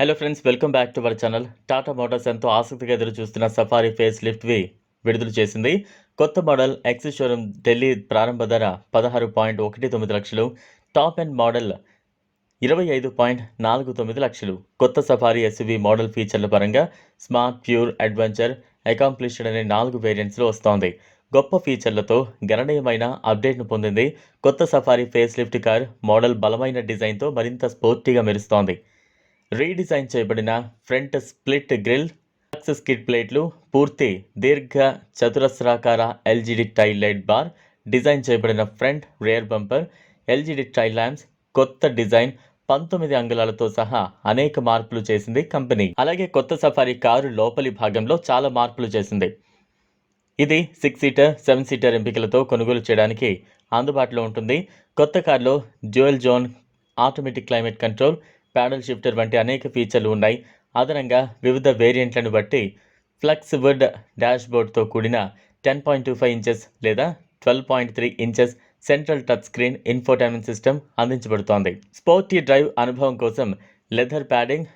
Hello friends welcome back to our channel Tata Motors ఎంతో ఆసక్తిగా ఎదురు చూస్తున్న సఫారీ ఫేస్ లిఫ్ట్ వి విడుదల చేసింది. కొత్త మోడల్ ఎక్సిస్ షోరూమ్ ఢిల్లీ ప్రారంభ ధర పదహారు పాయింట్ ఒకటి తొమ్మిది లక్షలు. టాప్ ఎండ్ మోడల్ ఇరవై ఐదు పాయింట్ నాలుగు తొమ్మిది లక్షలు. కొత్త సఫారీ ఎస్యువి మోడల్ ఫీచర్ల పరంగా స్మార్ట్ ప్యూర్ అడ్వెంచర్ అకాంప్లిష్డ్ అనే నాలుగు వేరియంట్స్లో వస్తోంది. గొప్ప ఫీచర్లతో గణనీయమైన అప్డేట్ను పొందింది కొత్త Safari face lift car model బలమైన డిజైన్తో మరింత స్పోర్టీగా మెరుస్తోంది. రీడిజైన్ చేయబడిన front split grill success kit ప్లేట్లు పూర్తి దీర్ఘ చతురస్రాకార LED tail light bar design చేయబడిన front rear bumper LED tail lamps కొత్త డిజైన్ పంతొమ్మిది అంగుళాలతో సహా అనేక మార్పులు చేసింది కంపెనీ. అలాగే కొత్త సఫారీ కారు లోపలి భాగంలో చాలా మార్పులు చేసింది. ఇది సిక్స్ సీటర్ సెవెన్ సీటర్ ఎంపికలతో కొనుగోలు చేయడానికి అందుబాటులో ఉంటుంది. కొత్త కారులో dual zone automatic climate control paddle shifter వంటి అనేక ఫీచర్లు ఉన్నాయి. అదనంగా వివిధ వేరియంట్లను బట్టి ఫ్లెక్స్ వుడ్ డాష్ బోర్డ్తో కూడిన ten point two five inches లేదా twelve point three inches central touch screen infotainment system అందించబడుతోంది. Sporty drive అనుభవం కోసం leather padding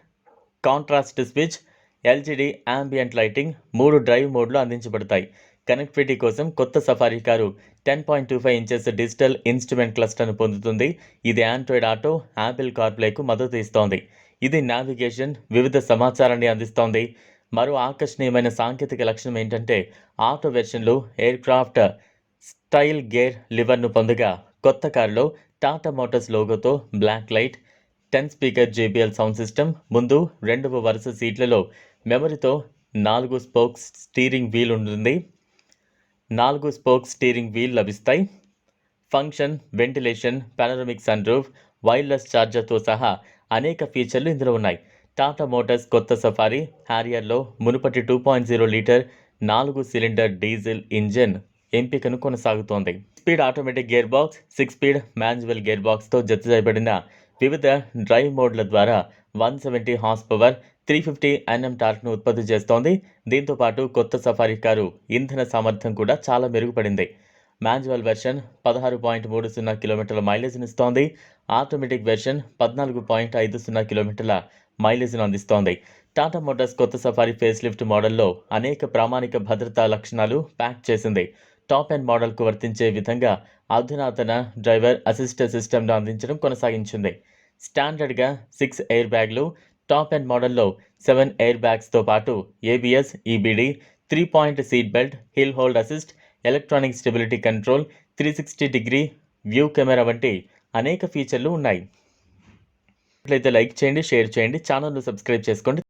contrast switch LED ambient lighting మూడు డ్రైవ్ మోడ్లు అందించబడతాయి. కనెక్టివిటీ కోసం కొత్త Safari car ten point two five inches digital instrument క్లస్టర్ను పొందుతుంది. ఇది ఆండ్రాయిడ్ ఆటో యాపిల్ కార్ప్లేకు మద్దతు ఇస్తోంది. ఇది నావిగేషన్ వివిధ సమాచారాన్ని అందిస్తోంది. మరో ఆకర్షణీయమైన సాంకేతిక లక్షణం ఏంటంటే ఆటో వెర్షన్లో ఎయిర్ క్రాఫ్ట్ స్టైల్ గేర్ లివర్ను పొందగా కొత్త కారులో Tata Motors లోగోతో black light ten speaker JBL sound system ముందు రెండవ వరుస సీట్లలో మెమరీతో నాలుగు స్పోక్స్ స్టీరింగ్ వీల్ ఉంటుంది. నాలుగు స్పోక్ స్టీరింగ్ వీల్ లభిస్తాయి. Function ventilation panoramic sunroof wireless ఛార్జర్తో సహా అనేక ఫీచర్లు ఇందులో ఉన్నాయి. టాటా మోటార్స్ కొత్త సఫారీ హ్యారియర్లో మునుపటి టూ పాయింట్ జీరో లీటర్ నాలుగు సిలిండర్ డీజిల్ ఇంజిన్ ఎంపికను కొనసాగుతోంది. Speed automatic gear box six speed manual gear బాక్స్తో జత చేయబడిన వివిధ డ్రైవ్ మోడ్ల ద్వారా one seventy horsepower three fifty NM టార్క్ను ఉత్పత్తి చేస్తోంది. దీంతో పాటు కొత్త సఫారీ కారు ఇంధన సామర్థ్యం కూడా చాలా మెరుగుపడింది. మాన్యువల్ వెర్షన్ పదహారు పాయింట్ మూడు సున్నా కిలోమీటర్ల మైలేజ్ని ఇస్తోంది. ఆటోమేటిక్ వెర్షన్ పద్నాలుగు పాయింట్ ఐదు సున్నా కిలోమీటర్ల మైలేజ్ను అందిస్తోంది. టాటా మోటార్స్ కొత్త సఫారీ ఫేస్ లిఫ్ట్ మోడల్లో అనేక ప్రామాణిక భద్రతా లక్షణాలు ప్యాక్ చేసింది. టాప్ ఎండ్ మోడల్కు వర్తించే విధంగా అధునాతన డ్రైవర్ అసిస్ట్ సిస్టమ్ను అందించడం కొనసాగించింది. స్టాండర్డ్గా సిక్స్ ఎయిర్ బ్యాగ్లు టాప్ అండ్ మోడల్లో సెవెన్ ఎయిర్ బ్యాగ్స్తో పాటు ABS EBD three point seat belt hill hold assist electronic stability control three sixty degree view camera వంటి అనేక ఫీచర్లు ఉన్నాయి. అయితే లైక్ చేయండి షేర్ చేయండి ఛానల్ను సబ్స్క్రైబ్ చేసుకోండి.